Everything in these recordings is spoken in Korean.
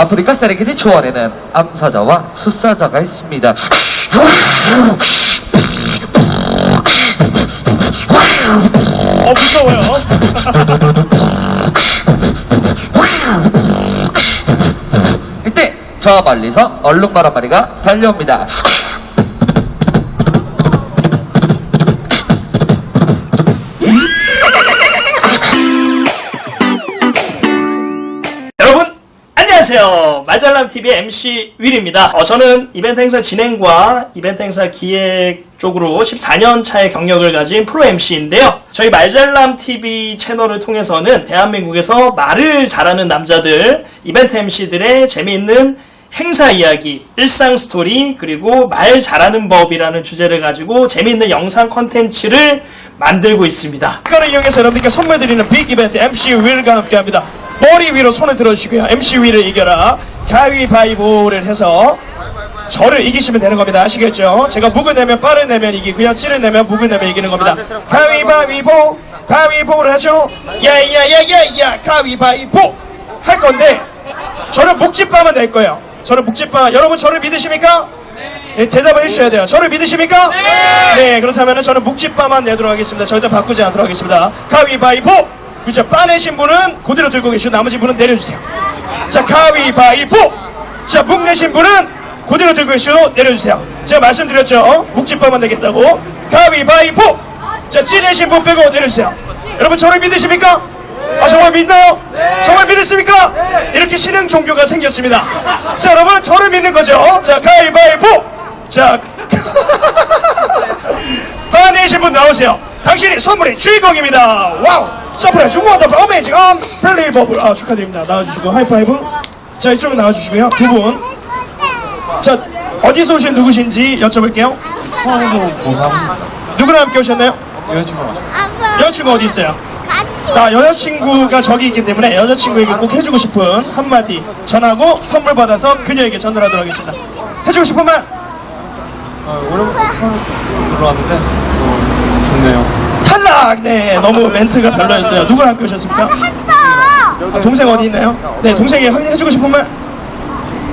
아프리카 세레게티 초원에는 암사자와 숫사자가 있습니다. 어 무서워요. 이때 저와 멀리서 얼룩말 한 마리가 달려옵니다. 안녕하세요. 마잘람 TV MC 윌입니다. 어, 저는 이벤트 행사 진행과 이벤트 행사 기획 쪽으로 14년 차의 경력을 가진 프로 MC인데요. 저희 말잘람 TV 채널을 통해서는 대한민국에서 말을 잘하는 남자들, 이벤트 MC들의 재미있는 행사 이야기, 일상 스토리, 그리고 말 잘하는 법이라는 주제를 가지고 재미있는 영상 컨텐츠를 만들고 있습니다. 이거를 이용해서 여러분께 선물 드리는 빅 이벤트 MC 윌과 함께 합니다. 머리 위로 손을 들어주시고요. MC 윌을 이겨라. 가위바위보를 해서 저를 이기시면 되는 겁니다. 아시겠죠? 제가 묵을 내면 빠를 내면 이기고요. 찌를 내면 묵을 내면 이기는 겁니다. 가위바위보, 가위보를 하죠. 야야야야야, 가위바위보 할 건데 저는 묵집바만 낼 거예요. 저는 묵집바. 여러분 저를 믿으십니까? 네, 대답을 해주셔야 돼요. 저를 믿으십니까? 네. 그렇다면 저는 묵집바만 내도록 하겠습니다. 절대 바꾸지 않도록 하겠습니다. 가위바위보! 그죠? 빠내신 분은 그대로 들고 계시고 나머지 분은 내려주세요. 자, 가위바위보! 자, 묵 내신 분은 그대로 들고 계시고 내려주세요. 제가 말씀드렸죠? 어? 묵집바만 내겠다고. 가위바위보! 자, 찌내신 분 빼고 내려주세요. 여러분 저를 믿으십니까? 아 정말 믿나요? 정말 믿으십니까? 이렇게 신흥 종교가 생겼습니다. 자 여러분 저를 믿는 거죠? 자 가위바위보! 자 화내신 분 나오세요. 당신이 선물의 주인공입니다. 와우! 서프라이즈 원더풀 어메이징 언 벨리버블 아 축하드립니다. 나와주시고 하이파이브 자 이쪽으로 나와주시고요. 두 분. 자 어디서 오신 누구신지 여쭤볼게요. 서울도 고3 누구랑 함께 오셨나요? 여자친구랑 왔어요. 여자친구 어디 있어요? 나 여자친구가 저기 있기 때문에 여자친구에게 꼭 해주고 싶은 한마디 전하고 선물 받아서 그녀에게 전달하도록 하겠습니다. 해주고 싶은 말 아, 오랜만에 처음 놀러 왔는데 어, 좋네요. 탈락! 네, 너무 멘트가 별로였어요. 누구랑 함께 오셨습니까? 했어. 아, 동생 어디 있나요? 네, 동생이 해주고 싶은 말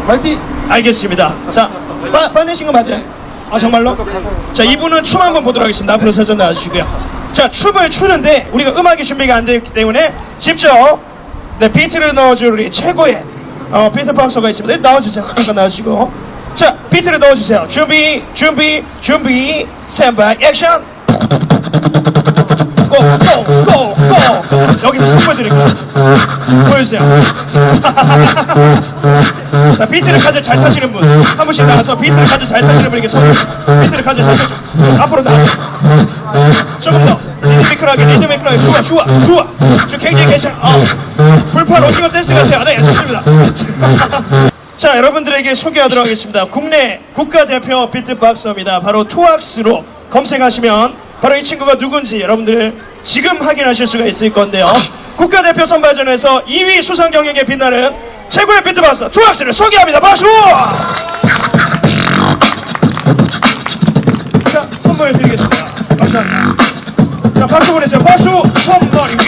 파이팅! 알겠습니다. 자, 빠, 빠내신 거 맞아요? 아, 정말로? 자, 이분은 춤 한번 보도록 하겠습니다. 앞으로 사전 나와주시고요. 자, 춤을 추는데 우리가 음악이 준비가 안 되어 있기 때문에 직접 네, 비트를 넣어줄 우리 최고의 어, 비트 박서가 있습니다. 네, 나와주세요. 잠깐 나와주시고. 자, 비트를 넣어주세요. 준비, 준비, 준비, 스탠바이, 액션! 고, 고, 고, 고! 여기서 선물 드릴게요. 보여주세요. 자, 비트를 가장 잘 타시는 분. 한 분씩 나가서 비트를 가장 잘 타시는 분에게 선물. 비트를 가장 잘 타시는 분. 앞으로 나가세요. 조금 더. 리드미컬하게, 리드미컬하게. 좋아, 좋아, 좋아. 저 굉장히 괜찮아. 어. 불판 오징어 댄스 같아요. 네, 좋습니다. 자, 여러분들에게 소개하도록 하겠습니다. 국내 국가대표 비트박서입니다. 바로 투악스로 검색하시면 바로 이 친구가 누군지 여러분들 지금 확인하실 수가 있을 건데요. 국가대표 선발전에서 2위 수상 경력에 빛나는 최고의 비트박서 투악스를 소개합니다. 박수! 자, 선물 드리겠습니다. 감사합니다. 자, 박수 보내세요. 박수! 위로!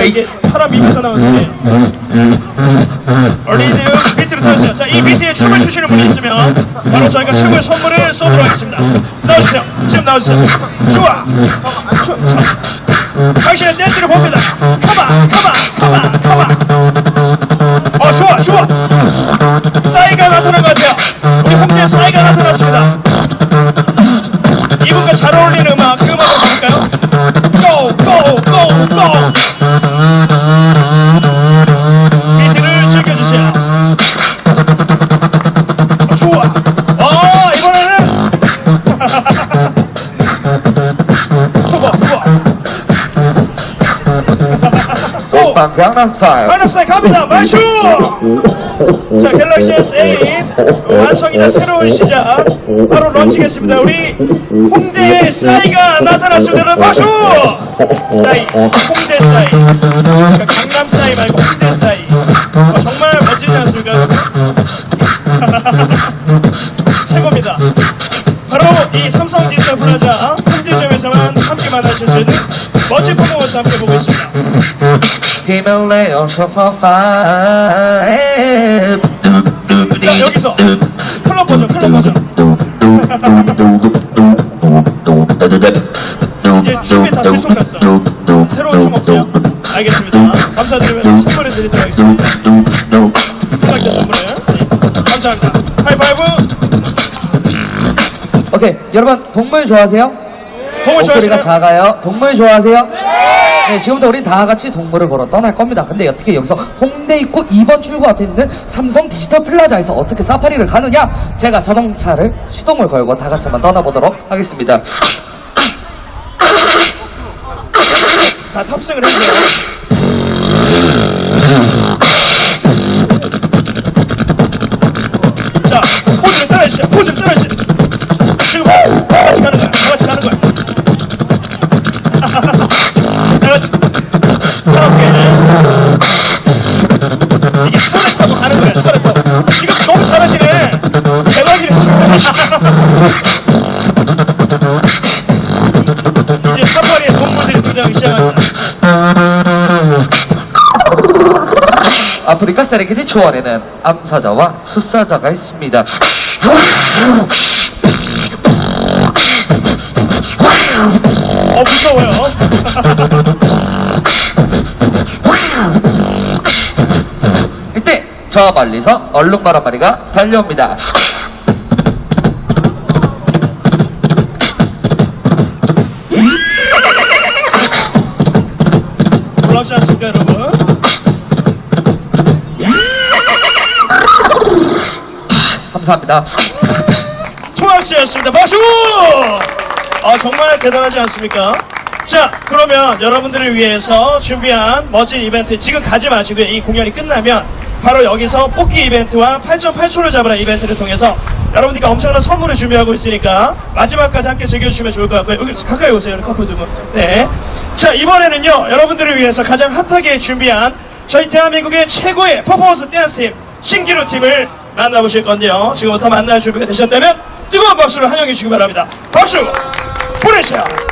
않습니까? 이게 사람 입에서 나오는데 리드 비트를 타주세요. 자, 이 비트에 춤을 추시는 분이 있으면 바로 저희가 최고의 선물을 쏘도록 하겠습니다. 나와주세요. 지금 나와주세요. 좋아. 당신의 댄스를 봅니다. 가만, 가만, 가만, 가만. 어, 좋아, 좋아. 싸이가 나타난 것 같아요. 우리 홍대 싸이가 나타났습니다. 이분과 잘 어울리는 음악, 그 음악으로 가볼까요? Go, go, go, go! 후보. 오, 노래방 강남스타일 강남스타일 갑니다. 마쇼! 자, 갤럭시 S8 완성이자 새로운 시작 바로 런칭했습니다. 우리 홍대의 싸이가 나타났습니다. 마쇼! 싸이, 홍대 싸이. 그러니까 강남 싸이 말고 홍대 싸이. 어, 정말 멋지지 않습니까? 최고입니다. 바로 이 삼성 디지털 플라자 홍대점에서만 함께 만나실 수 있는 멋진 퍼포먼스 함께 보고 있습니다. 힘을 내요 쇼퍼 파이브 자, 여기서 클럽 버전, 클럽 버전. 이제 춤이 다 들통났어. 새로운 춤 없어요? 알겠습니다. 감사드리면서 선물해 드리도록 하겠습니다. 생각대 선물을. 네, 감사합니다. 하이파이브! 오케이 여러분 동물 좋아하세요? 동물 목소리가 좋아하시나요? 작아요 동물 좋아하세요? 네 지금부터 우리 다 같이 동물을 보러 떠날 겁니다 근데 어떻게 여기서 홍대 입구 2번 출구 앞에 있는 삼성 디지털 플라자에서 어떻게 사파리를 가느냐 제가 자동차를 시동을 걸고 다 같이 한번 떠나보도록 하겠습니다 다 탑승을 해주세요. 자, 포즈를 따라해주세요. 포즈를 따라해주세요. 이제 사파리에 동물들이 등장하기 시작합니다. 아프리카 세레게티 초원에는 암사자와 숫사자가 있습니다 어 무서워요. 이때 저 멀리서 얼룩말 한 마리가 달려옵니다 감사합니다 통학 씨였습니다. 박수! 아 정말 대단하지 않습니까? 자, 그러면 여러분들을 위해서 준비한 멋진 이벤트 지금 가지 마시고요. 이 공연이 끝나면 바로 여기서 뽑기 이벤트와 8.8초를 잡으라 이벤트를 통해서 여러분들께 엄청난 선물을 준비하고 있으니까 마지막까지 함께 즐겨주시면 좋을 것 같고요. 여기 가까이 오세요, 커플 두 분. 네. 자, 이번에는요, 여러분들을 위해서 가장 핫하게 준비한 저희 대한민국의 최고의 퍼포먼스 댄스 팀, 신기루 팀을 만나보실 건데요. 지금부터 만날 준비가 되셨다면 뜨거운 박수를 환영해 주시기 바랍니다. 박수! 보내주세요!